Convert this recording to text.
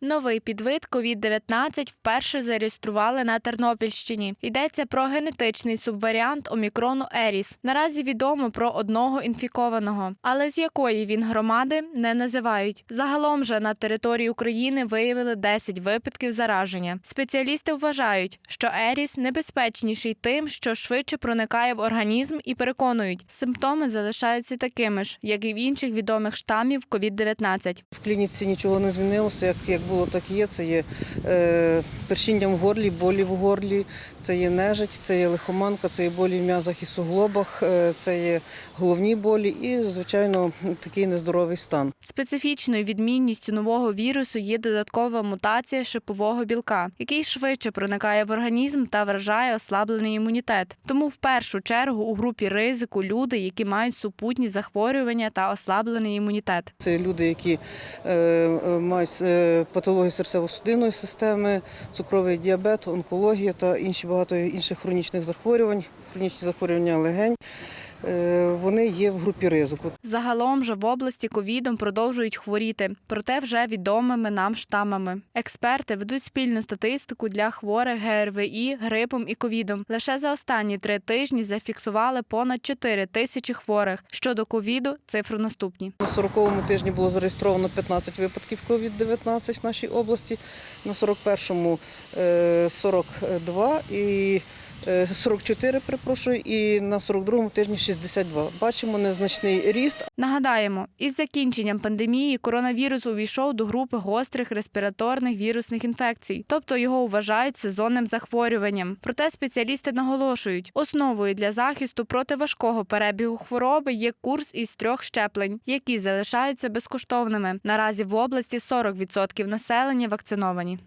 Новий підвид COVID-19 вперше зареєстрували на Тернопільщині. Йдеться про генетичний субваріант омікрону Еріс. Наразі відомо про одного інфікованого, але з якої він громади не називають. Загалом же на території України виявили 10 випадків зараження. Спеціалісти вважають, що Еріс небезпечніший тим, що швидше проникає в організм, і переконують, симптоми залишаються такими ж, як і в інших відомих штамів COVID-19. В клініці нічого не змінилося, як, було, так і є. Це є е, першіння в горлі, болі в горлі, це є нежить, це є лихоманка, це є болі в м'язах і суглобах, е, це є головні болі і, звичайно, такий нездоровий стан. Специфічною відмінністю нового вірусу є додаткова мутація шипового білка, який швидше проникає в організм та вражає ослаблений імунітет. Тому в першу чергу у групі ризику люди, які мають супутні захворювання та ослаблений імунітет. Це люди, які е, е, мають е, патологію серцево-судинної системи, цукровий діабет, онкологія та інші багато інших хронічних захворювань, хронічні захворювання легень. Вони є в групі ризику. Загалом же в області ковідом продовжують хворіти, проте вже відомими нам штамами. Експерти ведуть спільну статистику для хворих ГРВІ, грипом і ковідом. Лише за останні три тижні зафіксували понад 4 тисячі хворих. Щодо ковіду, цифри наступні. На 40-му тижні було зареєстровано 15 випадків COVID-19 в нашій області, на 41-му е, 42 і 44, перепрошую, і на 42-му тижні 62. Бачимо незначний ріст, Нагадаємо, із закінченням пандемії коронавірус увійшов до групи гострих респіраторних вірусних інфекцій, тобто його вважають сезонним захворюванням. Проте спеціалісти наголошують, основою для захисту проти важкого перебігу хвороби є курс із трьох щеплень, які залишаються безкоштовними. Наразі в області 40% населення вакциновані.